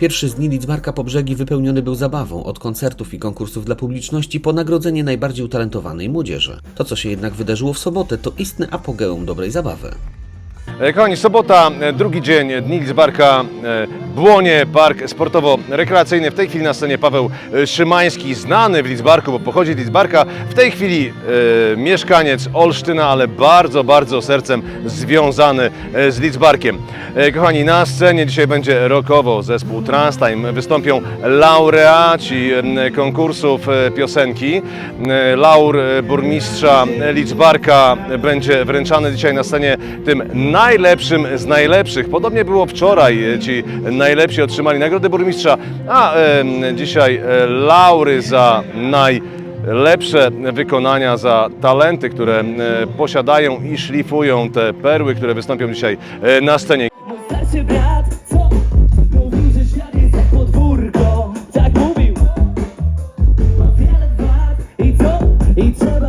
Pierwszy z dni Lidzbarka po brzegi wypełniony był zabawą, od koncertów i konkursów dla publiczności po nagrodzenie najbardziej utalentowanej młodzieży. To, co się jednak wydarzyło w sobotę, to istny apogeum dobrej zabawy. E, Kochani, sobota, e, drugi dzień Dni Lidzbarka, e, Błonie, park sportowo-rekreacyjny. W tej chwili na scenie Paweł e, Szymański, znany w Lidzbarku, bo pochodzi z Lidzbarka. W tej chwili e, mieszkaniec Olsztyna, ale bardzo, bardzo sercem związany e, z Lidzbarkiem. E, Kochani, na scenie dzisiaj będzie rockowo zespół Transtime. Wystąpią laureaci e, konkursów e, piosenki. E, Laur e, burmistrza Lidzbarka będzie wręczany dzisiaj na scenie tym najlepszym z najlepszych. Podobnie było wczoraj. e, Ci najlepsi otrzymali nagrodę burmistrza, a e, dzisiaj e, laury za najlepsze wykonania, za talenty, które posiadają i szlifują te perły, które wystąpią dzisiaj e, na scenie. Co? Podwórko Tak mówił I co? I trzeba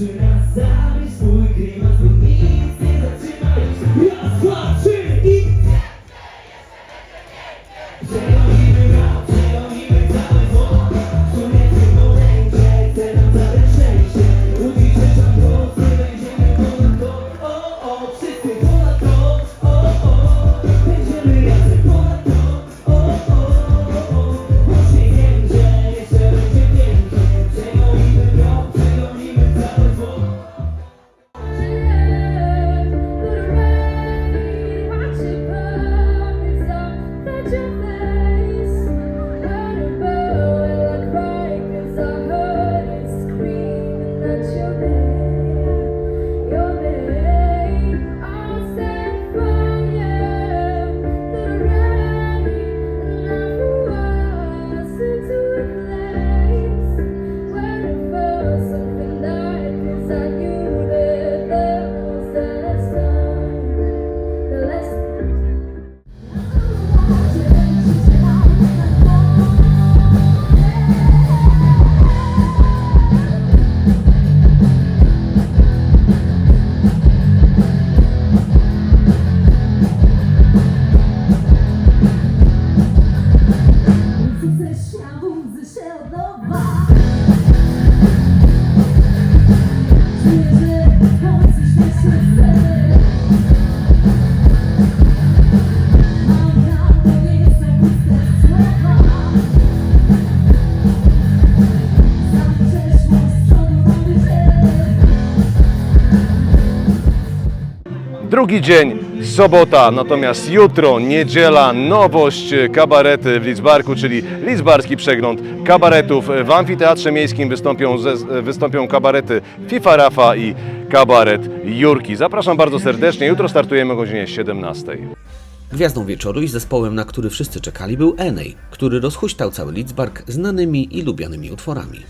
tonight. Drugi dzień, sobota, natomiast jutro, niedziela, nowość, kabarety w Lidzbarku, czyli Lidzbarski Przegląd Kabaretów. W Amfiteatrze Miejskim wystąpią, ze, wystąpią kabarety FIFA Rafa i kabaret Jurki. Zapraszam bardzo serdecznie, jutro startujemy o godzinie 17. Gwiazdą wieczoru i zespołem, na który wszyscy czekali, był Enej, który rozhuśtał cały Lidzbark znanymi i lubianymi utworami.